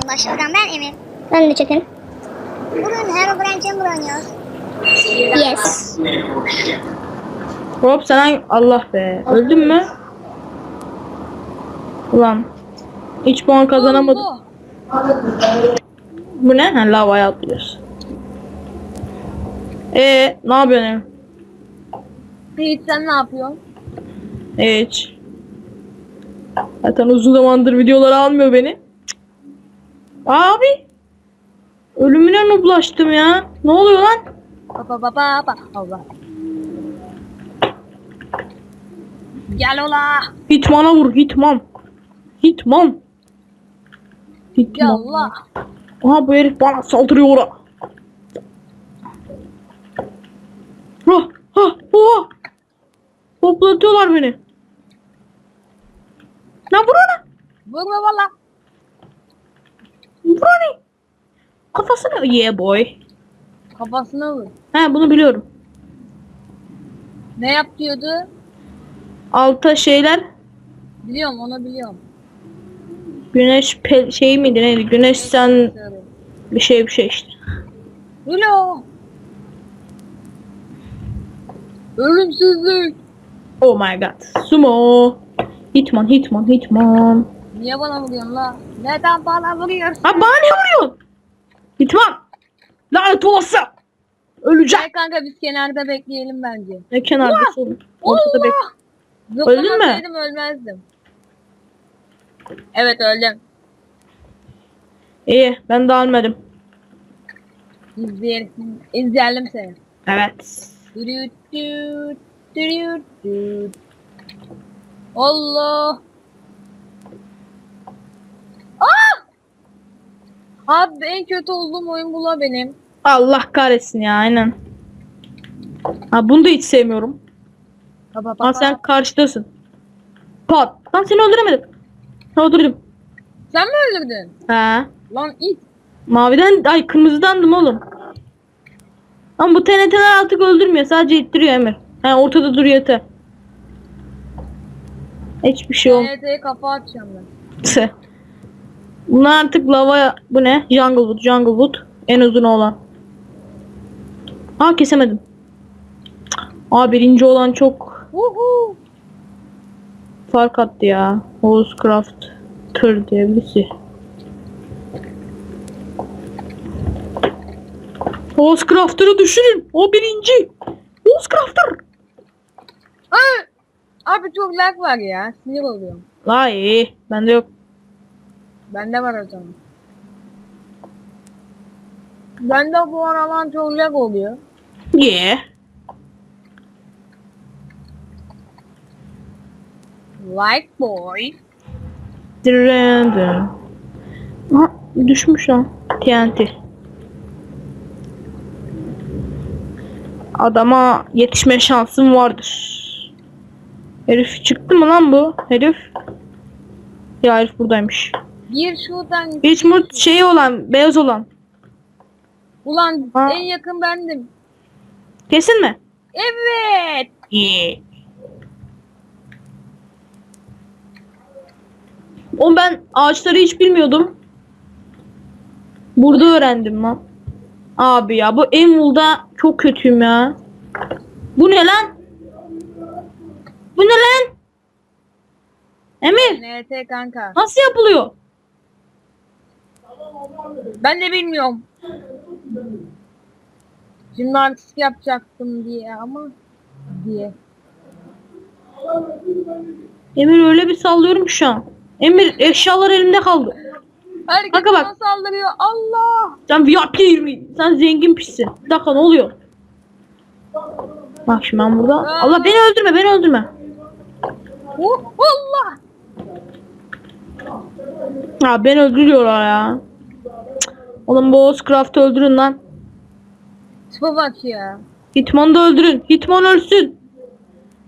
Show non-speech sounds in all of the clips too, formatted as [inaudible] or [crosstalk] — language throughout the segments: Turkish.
oyun başlamadan ben Emir. Ben de çekin. Bugün Herobrine Chamber oynuyoruz. Yes. Hop sen Allah be. Öldün mü? Ulan. Hiç puan kazanamadım. Bu ne? Ha, lavaya atlıyoruz. Ee, ne yapıyorsun? Emre? Yiğit sen ne yapıyorsun? Hiç. Zaten uzun zamandır videolar almıyor beni. Abi. Ölümüne mi bulaştım ya? Ne oluyor lan? Baba baba baba. Allah. Gel ola. Hitman'a vur Hitman. Hitman. Ya Hitman. Allah. Aha bu herif bana saldırıyor ora. Ha ha oha. Toplatıyorlar beni. Lan vur ona. Vurma valla. Vur onu. Kafasına. Yeah boy. Kafasına vur. He bunu biliyorum. Ne yap diyordu? Alta şeyler. Biliyorum onu biliyorum. Güneş pe- şey miydi neydi? Güneş sen bir şey bir şey işte. Hülo. Ölümsüzlük. Oh my god. Sumo. Hitman Hitman Hitman. Niye bana vuruyorsun la? Neden bana vuruyorsun? Ha bana ne vuruyorsun? Hitman. Lanet olası. Öleceğim. Gel kanka biz kenarda bekleyelim bence. Ne kenarda solun. Ortada bek. Öldün mü? Ölmezdim. Evet öldüm. İyi ben de ölmedim. İzleyelim, izleyelim seni. Evet. Dürüt düt, dürüt düt. Allah. Ah! Abi en kötü olduğum oyun bu la benim. Allah kahretsin ya aynen. Ha bunu da hiç sevmiyorum. Baba Ha baba. sen karşıdasın. Pat. Lan seni öldüremedim. Ha öldürdüm. Sen mi öldürdün? Ha. Lan it. Maviden ay kırmızıdandım oğlum. Ama bu TNT'ler artık öldürmüyor. Sadece ittiriyor Emir. Ha ortada dur yeter. Hiçbir şey olmuyor. TNT'ye kafa atacağım ben. Bunlar artık lava bu ne? Jungle Wood, Jungle Wood en uzun olan. Ha kesemedim. Aa birinci olan çok fark attı ya. Housecraft tır diye birisi. Housecrafter'ı düşünün. O birinci. Housecrafter. Ay! Abi çok lag var ya. Sinir oluyorum. La iyi. Bende yok. Bende var o zaman. Bende bu aralar çok lag oluyor. Yeah. Like boy. Dırın dırın. Ha düşmüş lan. TNT. Adama yetişme şansım vardır. Herif çıktı mı lan bu? Herif. Ya herif buradaymış. Bir şuradan Hiç mu şey olan, beyaz olan. Ulan Ha. en yakın bendim. Kesin mi? Evet. Yeah. Oğlum ben ağaçları hiç bilmiyordum. Burada öğrendim lan. Abi ya bu Emerald'da çok kötüyüm ya. Bu ne lan? Bu ne lan? Emir NT kanka. nasıl yapılıyor? Ben de bilmiyorum. Şimdi artistik yapacaktım diye ama diye. Emir öyle bir sallıyorum şu an. Emir eşyalar elimde kaldı. Herkes Kanka bak. saldırıyor. Allah. Sen VIP 20. Sen zengin pişsin. Bir dakika ne oluyor? Bak şimdi ben burada. Allah beni öldürme beni öldürme. Uh, Allah. Ya beni öldürüyorlar ya. Oğlum bu Ozcraft'ı öldürün lan. Tipe bak ya. Hitman'ı da öldürün. Hitman ölsün.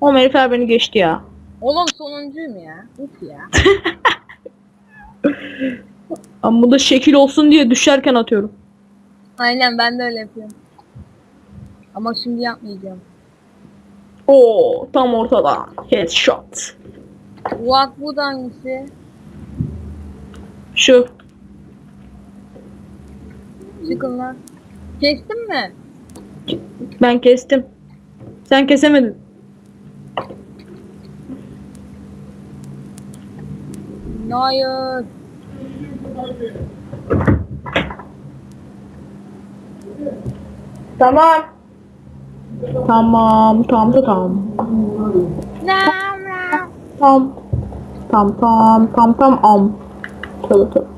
O herifler beni geçti ya. Oğlum sonuncuyum ya. Uf ya. [laughs] Ama bu da şekil olsun diye düşerken atıyorum. Aynen ben de öyle yapıyorum. Ama şimdi yapmayacağım. Oo tam ortada. Headshot. Uak bu da hangisi? Şu. Çıkın lan. Kestin mi? Ben kestim. Sen kesemedin. Hayır. Tamam. Tamam, tam tam tam. Nam. Tam. Tam tam tam tam am. Tabii tabii.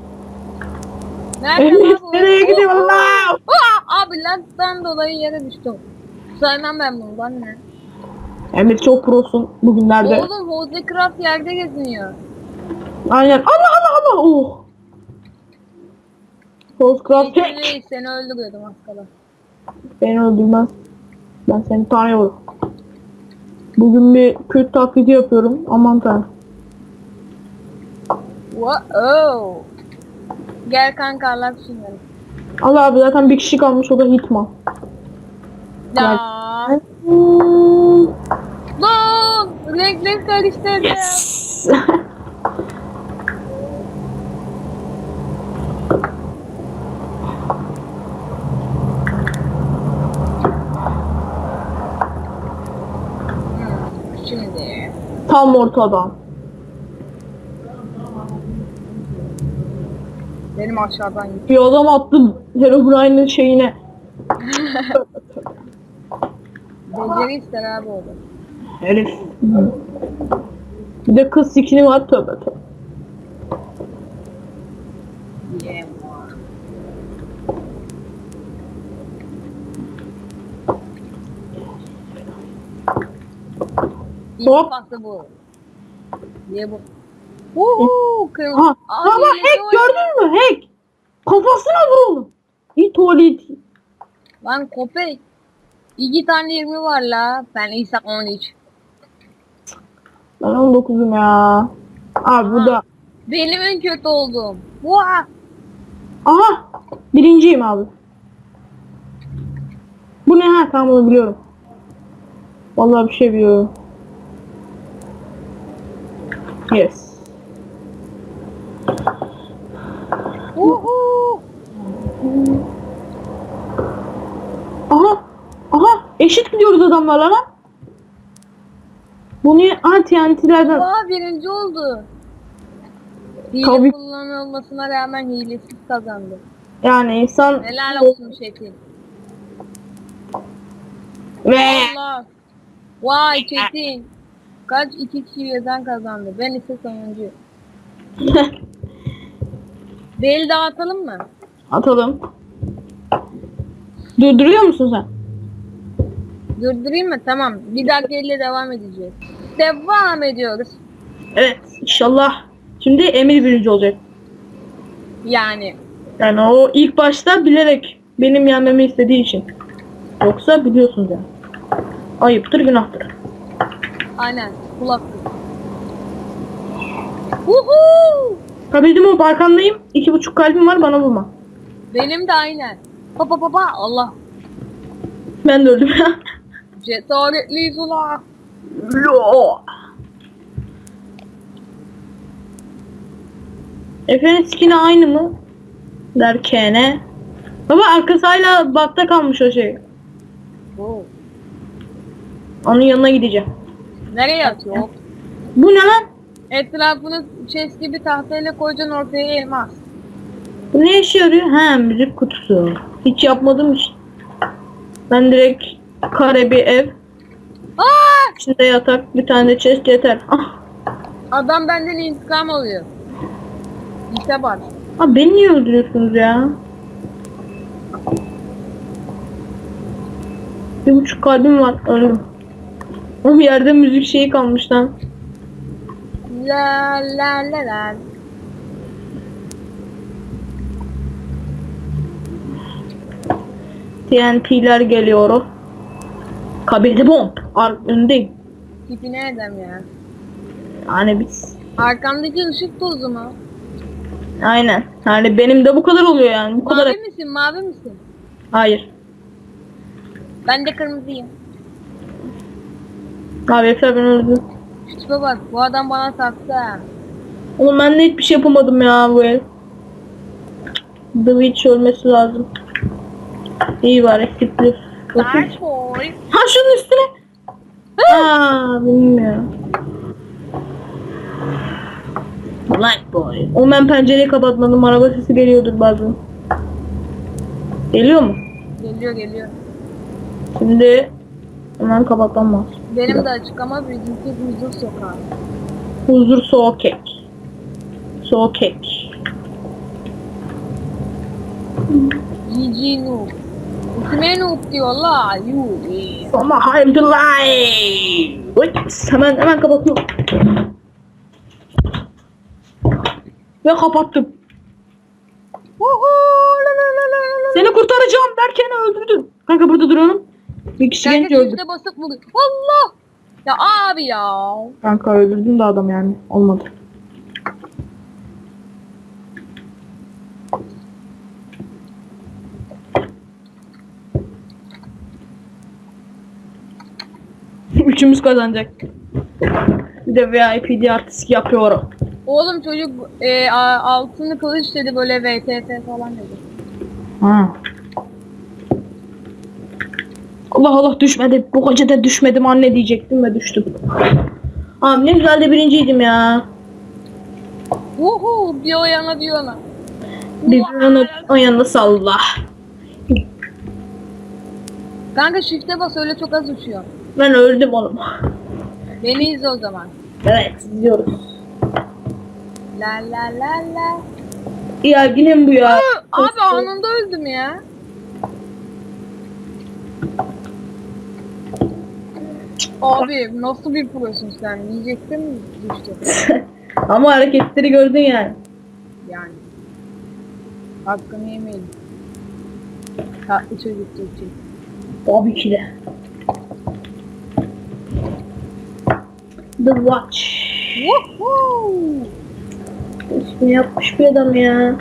Nerede Emir lan bu? nereye gidiyor Oo! Allah? Aa, Abi lentten dolayı yere düştüm. Saymam ben bunu lan ne? Emir çok prosun bugünlerde. Oğlum Jose Craft yerde geziniyor. Aynen. Allah Allah Allah. Oh. Peki reis seni öldürüyordum az kala. Beni öldürmez. Ben seni tanıyorum. Bugün bir Kürt taklidi yapıyorum. Aman tanrım. Wow. Gel kanka Allah şunları. Allah abi zaten bir kişi kalmış o da Hitman. Ya. Lan. Renkleri karıştırdı. Yes. [laughs] Tam ortadan. Benim aşağıdan git. Bir adam attı Herobrine'in şeyine. Beceri ister abi orada. Herif. Bir de kız sikini var tövbe tövbe. Yeah. Hop. bu. Niye bu? Uuu. Ha, ama yine hack gördün mü? Hack. Kafasına vur oğlum. İyi tuvalet. Lan köpek. İki tane 20 var la. Ben İsa 13. Ben 19'um ya. Abi bu da. Benim en kötü oldum. Vaa. Aha. Birinciyim abi. Bu ne ha tamam onu biliyorum. Vallahi bir şey biliyorum. Yes. Uhu. Aha. Aha. Eşit gidiyoruz adamlarla lan. Bu niye? Aha TNT'lerden. Vaa birinci oldu. Hile Tabii. kullanılmasına rağmen hilesiz kazandı. Yani insan Helal olsun Çetin. ve Allah. Vay Çetin. Kaç iki kişi birden kazandı. Ben ise sonuncu. [laughs] Bel dağıtalım mı? atalım. Durduruyor musun sen? Durdurayım mı? Tamam. Bir dakika ile devam edeceğiz. Devam ediyoruz. Evet inşallah. Şimdi Emir birinci olacak. Yani. Yani o ilk başta bilerek benim yenmemi istediği için. Yoksa biliyorsunuz yani. Ayıptır günahtır. Aynen. Kulaklık. Uhu! Kabildim o arkandayım. İki buçuk kalbim var bana vurma. Benim de aynen. Papa papa Allah. Ben de öldüm. [laughs] Cesaretliyiz ula. Lo. Efe'nin skini aynı mı? Derkene. Baba arkası hala bakta kalmış o şey. Oo. Onun yanına gideceğim. Nereye atıyor? Bu ne lan? Etrafını chest gibi tahtayla koyacaksın ortaya elmas. Bu ne işe yarıyor? He müzik kutusu. Hiç yapmadım hiç. Ben direkt kare bir ev. Aa! İçinde yatak, bir tane chest yeter. Ah, Adam benden intikam alıyor. İşte bak. ah beni niye öldürüyorsunuz ya? Bir buçuk kalbim var, öldüm. O bir yerde müzik şeyi kalmış lan. La la la la. TNT'ler geliyor. Kabilde bomb. Ar öndeyim. Tipine edem ya. Yani biz. Arkamdaki ışık tozu mu? Aynen. Yani benim de bu kadar oluyor yani. Bu kadar. Mavi misin? Mavi misin? Hayır. Ben de kırmızıyım. Abi Efe ben öldüm. Tipe bak. Bu adam bana ha. Oğlum ben de hiçbir şey yapamadım ya bu el. The Witch ölmesi lazım. İyi var ekipli. Ha şunun üstüne. Aa bilmiyorum. Black boy. O ben pencereyi kapatmadım. Araba sesi geliyordur bazen. Geliyor mu? Geliyor geliyor. Şimdi hemen kapatmam lazım. Benim de açık ama bizimki huzur sokağı. Huzur soğuk kek. Soğuk kek. GG Noob. İsme Noob diyorlar. Yuh. Ama hamdülillah. Oy, hemen hemen kapatıyorum. Ve kapattım. Seni kurtaracağım derken öldürdün. Kanka burada duralım. Bir kişi Kanka genç öldü. basıp vuruyor. Allah. Ya abi ya. Kanka öldürdün de adam yani. Olmadı. [laughs] Üçümüz kazanacak. Bir de VIP diye artistik yapıyorum. Oğlum çocuk e, a- altını kılıç dedi böyle VTT falan dedi. Ha. Allah Allah düşmedi. Bu gece de düşmedim anne diyecektim ve düştüm. Abi ne güzel de birinciydim ya. Uhu bir o yana bir yana. Bir onu o yanına salla. Kanka shift'e bas öyle çok az uçuyor. Ben öldüm oğlum. Beni izle o zaman. Evet izliyoruz. La la la la. Ya yine bu ya? Abi anında öldüm ya. Abi nasıl bir prosun sen? Yiyecektin düştü? [laughs] Ama hareketleri gördün yani. Yani. Hakkını yemeyin. Tatlı çocuk çocuk. Tabii ki de. The Watch. İsmini yapmış bir adam ya.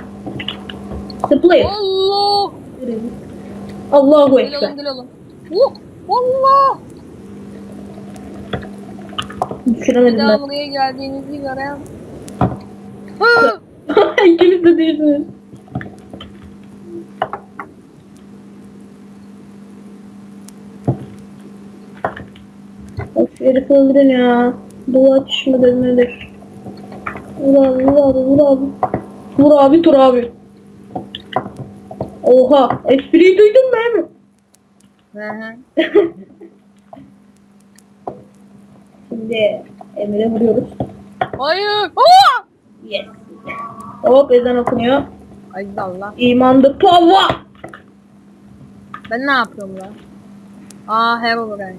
The Player. Allah! Allahu Gel Ekber. oğlum gel oğlum. Allah! Düşüremedim daha ben. buraya geldiğinizi gören. İkiniz de değilsiniz. Of herif öldürün ya. Dua mıdır nedir? Vur abi vur abi vur abi. Vur abi tur abi. Oha espriyi duydun mu Emre? Hı hı. [laughs] Şimdi Emre'ye vuruyoruz. Hayır! Aa! Yes. Hop ezan okunuyor. Ay Allah. İmandı power. Ben ne yapıyorum lan? Aa Herobrine.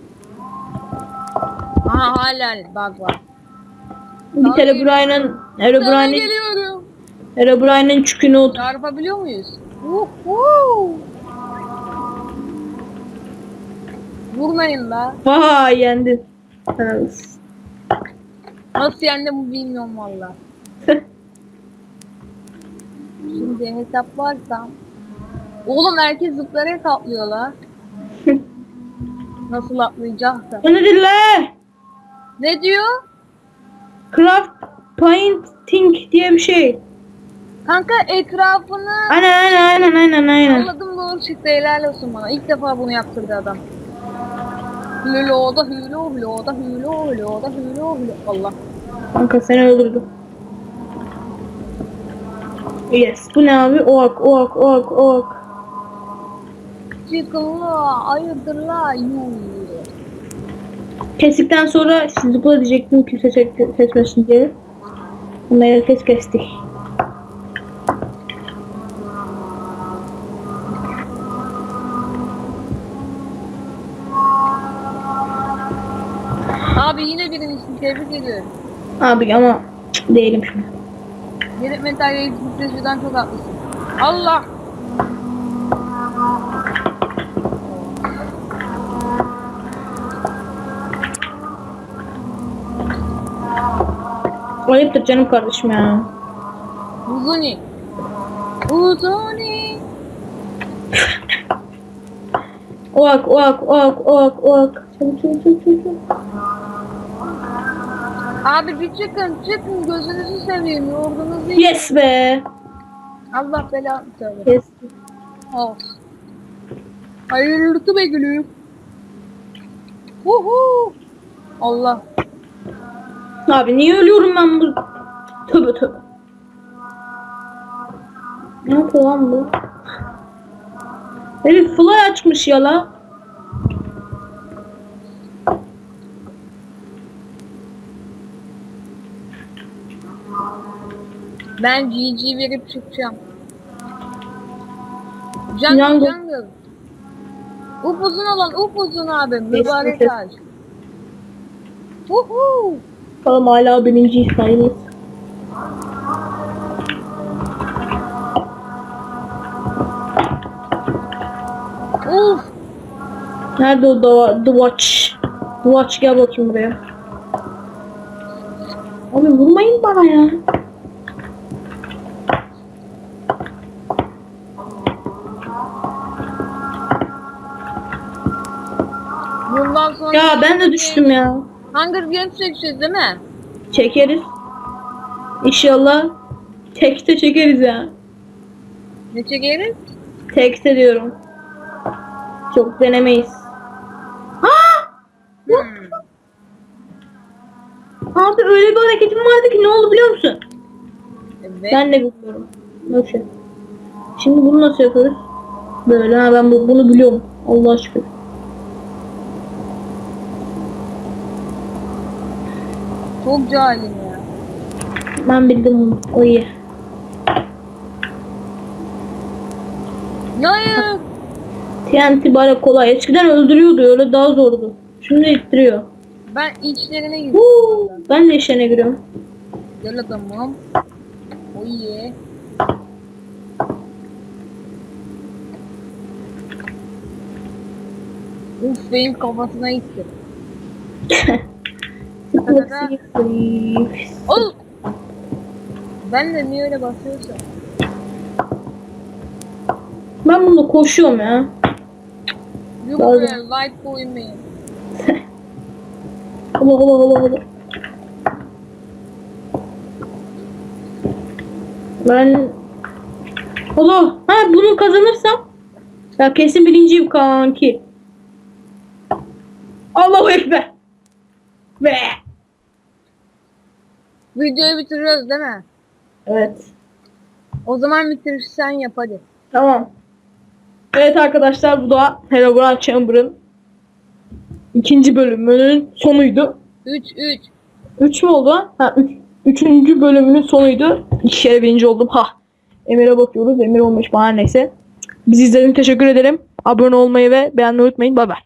Aha hala bug var. Bir Hayır. Herobrine'in geliyorum. Herobrine'in çükünü otur. Çarpabiliyor muyuz? Woohoo! Vurmayın la. Vay yendin. Helal olsun. Nasıl yendim bilmiyorum valla. Şimdi hesaplarsam. Oğlum herkes zıplayarak atlıyor la. Nasıl atlayacaksa. Nedir la? Ne diyor? Craft painting diye bir şey. Kanka etrafını Aynen aynen aynen aynen aynen. anladım doğru çıktı helal olsun bana. İlk defa bunu yaptırdı adam. Hülo da hülo hülo da hülo hülo da hülo hülo. Allah. Kanka seni öldürdüm. Yes. Bu ne abi? Oak, oak, oak, oak. Çıkın la ayırdır la yuh. Kestikten sonra sizi bu diyecektim kimse kesmesin diye. Bunları herkes kestik. Abi yine birinin için tebrik ediyorum. Abi ama değilim şimdi. Gelip metal yayıncılıktan çok haklısın. Allah! Ayıptır canım kardeşim ya. Uzuni. Uzuni. Oak, oak, oak, oak, oak. Çabuk çabuk çabuk çabuk. Abi bir çıkın çıkın gözünüzü seveyim yorgunuzu yiyin. Yes be. Allah belanı söyle. Yes. Olsun. Hayırlısı be gülüm. Huhu. Allah. Abi niye ölüyorum ben bu? Tövbe tövbe. Ne yapıyor lan bu? Herif fly açmış ya la. Ben GG verip çıkacağım. Jungle Jungle. jungle. Upuzun olan upuzun abi. Mübarek kes. ağaç. Huhu. Bakalım hala birinci sayılır. Uf. Nerede o da The Watch? The Watch gel bakayım buraya. Abi vurmayın bana ya. Bundan sonra Ya ben de düştüm ya. Hunger Games çekeceğiz değil mi? Çekeriz. İnşallah tekte çekeriz ya. Ne çekeriz? Tekte diyorum. Çok denemeyiz. Ha! Hmm. Abi öyle bir hareketim vardı ki ne oldu biliyor musun? Evet. Ben de bilmiyorum. Nasıl? Şimdi bunu nasıl yapıyoruz? Böyle ha ben bu, bunu biliyorum. Allah aşkına. Çok cahilim ya. Ben bildim. O iyi. Hayır. TNT bari kolay. Eskiden öldürüyordu öyle daha zordu. Şimdi ittiriyor. Ben içlerine. Huu, ben de işine giriyorum. Gel adamım. O iyi. Uf benim kafasına gitti. [laughs] Ol. Ben de niye öyle basıyorsam. ben bunu koşuyorum ya. Yok be light koymayın. Allah [laughs] Allah Allah Allah. Ben Allah ha bunu kazanırsam ya kesin birinciyim kanki. Allahu ekber. Ve Videoyu bitiriyoruz değil mi? evet. O zaman bitirirsen yap hadi. Tamam. Evet arkadaşlar bu da Herobrine Chamber'ın ikinci bölümünün sonuydu. 3 3. Üç mü oldu? Ha, üç, üçüncü bölümünün sonuydu. İki kere birinci oldum. Ha. Emir'e bakıyoruz. Emir olmuş bana neyse. Bizi izlediğiniz teşekkür ederim. Abone olmayı ve beğenmeyi unutmayın. Bay bay.